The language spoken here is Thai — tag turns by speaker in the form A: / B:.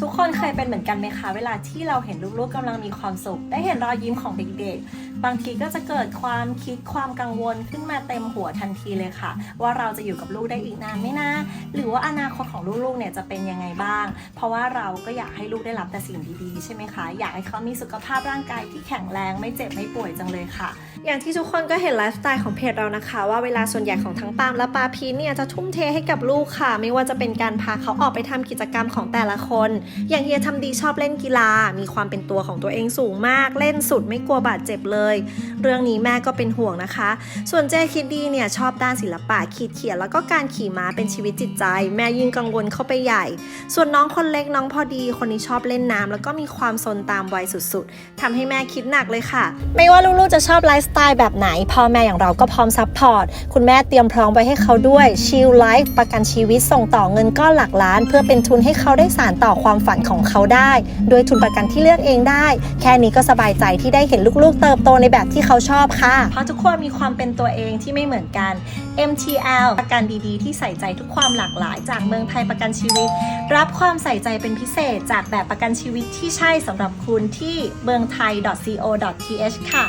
A: ทุกคน
B: เคยเป็นเหมือนกัน
A: ไหมคะ เวลาที่เราเห็นลูกๆกำลังมีความสุข ได้เห็นรอยยิ้มของเด็กๆ บางทีก็จะเกิดความคิดความกังวลขึ้นมาเต็มหัวทันทีเลยค่ะ ว่าเราจะอยู่กับลูกได้อีกนานไหมนะ หรือว่าอนาคตของลูกๆเนี่ยจะเป็นยังไงบ้าง เพราะว่าเราก็อยากให้ลูกได้รับแต่สิ่งดีๆใช่ไหมคะอยากให้เขามีสุขภาพร่างกายที่แข็งแรงไม่เจ็บไม่ป่วยจังเลยค่ะ
B: อย่างที่ทุกคนก็เห็นไลฟ์สไตล์ของเพจเรานะคะ ว่าเวลาส่วนใหญ่ของทั้งปามและปาพีเนี่ยจะทุ่มเทให้กับลูกค่ะ ไม่ว่าจะเป็นการพาเขาออกไปทำกิจกรรมของแต่ละคน อย่างเฮียทำดีชอบเล่นกีฬา มีความเป็นตัวของตัวเองสูงมาก เล่นสุดไม่กลัวบาดเจ็บเลยเรื่องนี้แม่ก็เป็นห่วงนะคะ ส่วนเจคิดดีเนี่ยชอบด้านศิลปะขีดเขียนแล้วก็การขี่ม้าเป็นชีวิตจิตใจ แม่ยิ่งกังวลเข้าไปใหญ่ ส่วนน้องคนเล็กน้องพอดีคนนี้ชอบเล่นน้ำแล้วก็มีความซนตามวัยสุดๆทำให้แม่คิดหนักเลยค่ะ ไม่ว่าลูกๆจะชอบไลฟ์สไตล์แบบไหนพ่อแม่อย่างเราก็พร้อมซัพพอร์ตคุณแม่เตรียมพร้อมไว้ให้เขาด้วยชิลไลฟ์ประกันชีวิตส่งต่อเงินก้อนหลักล้าน เพื่อเป็นทุนให้เขาได้สานต่อความฝันของเขาได้ โดยทุนประกันที่เลือกเองได้ แค่นี้ก็สบายใจที่ได้เห็นลูกๆ เติบโตในแบบที่เขาชอบค่ะ
A: เพราะทุกคนมีความเป็นตัวเองที่ไม่เหมือนกัน MTL ประกันดีๆ ที่ใส่ใจทุกความหลากหลาย จากเมืองไทยประกันชีวิต รับความใส่ใจเป็นพิเศษ จากแบบประกันชีวิตที่ใช่สำหรับคุณที่เมืองไทย .co.th ค่ะ